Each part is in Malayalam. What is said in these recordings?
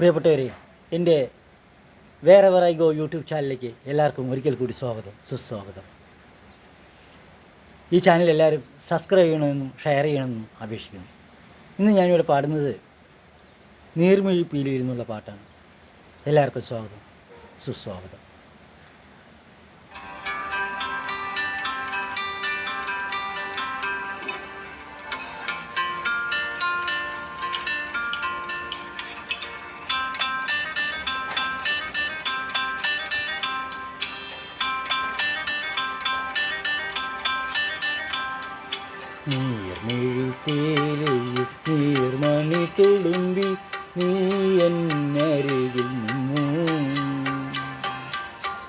പ്രിയപ്പെട്ടവരെ എന്റെ വേറെ വേറെ ഗോ യൂട്യൂബ് ചാനലിലേക്ക് എല്ലാവർക്കും ഒരിക്കൽ കൂടി സ്വാഗതം സുസ്വാഗതം. ഈ ചാനൽ എല്ലാവരും സബ്സ്ക്രൈബ് ചെയ്യണമെന്നും ഷെയർ ചെയ്യണമെന്നും അപേക്ഷിക്കുന്നു. ഇന്ന് ഞാനിവിടെ പാടുന്നത് നീർമിഴി പാട്ടാണ്. എല്ലാവർക്കും സ്വാഗതം സുസ്വാഗതം. നീർമിഴിത്തേലിൽ നീർമണി തുളുമ്പി നീ എന്നരികിൽ നിന്നു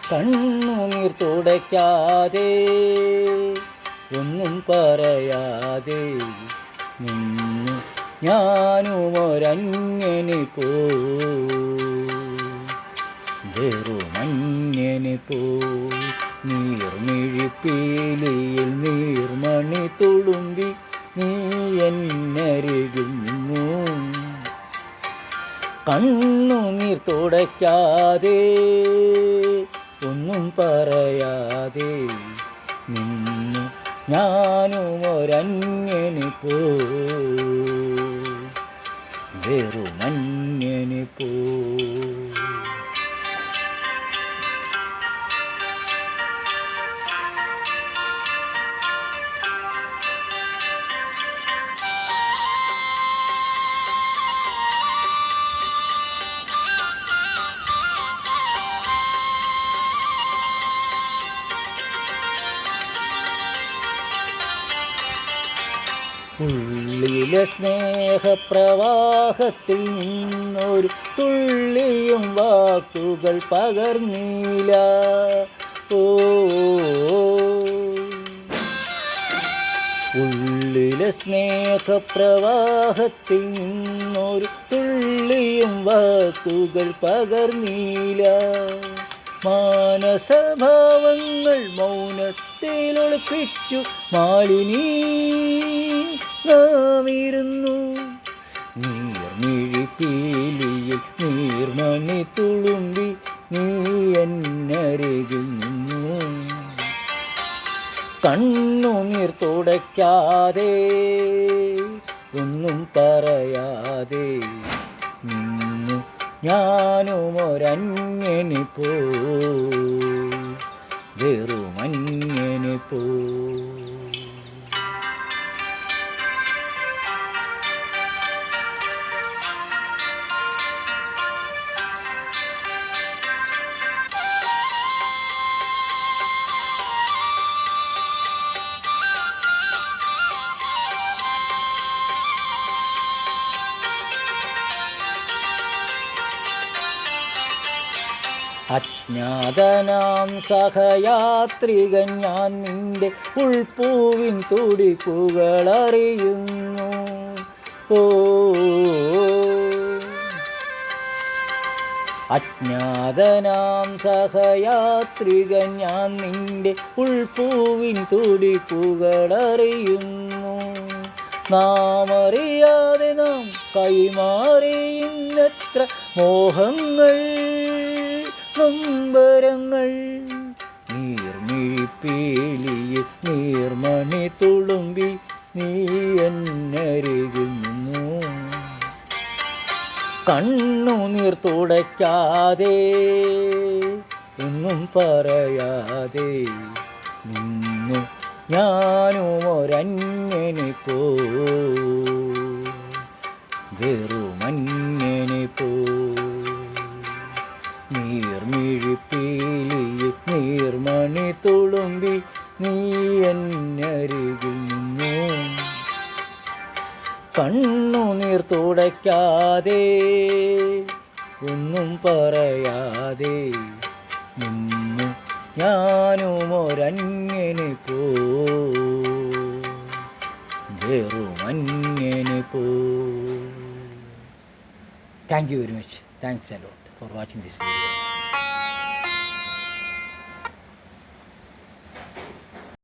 കണ്ണുനീർ തുടയ്ക്കാതെ ഒന്നും പറയാതെ നിന്നു. ഞാനും ഒരങ്ങനെ പോ വെറുമന്യന് പോ നീർമിഴിപ്പീലിയിൽ നീർമണി തുളുമ്പി നീ എന്നരികിൽ നിന്നു. കണ്ണുനീർ തുടയ്ക്കാതെ ഒന്നും പറയാതെ നിന്നു. ഞാനും ഒരന്യന് പോ വെറുമന്യന് പോ ഉള്ളിലെ സ്നേഹപ്രവാഹത്തിൽ നിന്നൊരു തുള്ളിയും വാക്കുകൾ പകർന്നീല ഓ. ഉള്ളിലെ സ്നേഹപ്രവാഹത്തിൽ നിന്നൊരു തുള്ളിയും വാക്കുകൾ പകർന്നീല മാനസഭാവങ്ങൾ മൗനത്തിലൊളിപ്പിച്ചു മാളിനീ നാമിരുന്നു. നീർമിഴിപ്പീലിയിൽ നീർമണി തുളുമ്പി നീ എന്നരികിൽ നിന്നു കണ്ണുനീർ തുടയ്ക്കാതെ ഒന്നും പറയാതെ നിന്നു. ഞാനും ഒരന്യന് പോ വെറുമന്യന് പോ അജ്ഞാതനാം സഹയാത്രികൻ ഞാൻ നിന്റെ ഉൾപ്പൂവിൻ തുടിപ്പുകൾ അറിയുന്നു ഓ അജ്ഞാതനാം സഹയാത്രികൻ ഞാൻ നിന്റെ ഉൾപ്പൂവിൻ തുടിപ്പുകൾ അറിയുന്നു നാം അറിയാതെ നാം കൈമാറിയുന്നത്ര മോഹങ്ങൾ നൊമ്പരങ്ങൾ നീർമിഴിപ്പേലിയിൽ നീർമണി തുളുമ്പി നീ എന്നരികിൽ നിന്നു. കണ്ണുനീർ തുടയ്ക്കാതെ ഒന്നും പറയാതെ നിന്നു. ഞാനും ഒരന്യനെ പോ. വെറുമന്യനെ പോ. നീർമിഴിപ്പീലിയിൽ നീർമണി തുളുമ്പി നീ എന്നരികിൽ നിന്നു കണ്ണുനീർ തുടയ്ക്കാതെ ഒന്നും പറയാതെ നിന്നു ഞാനും ഒരന്യന് പോ. വെറുമന്യന് പോ. Thank you very much thanks a lot for watching this video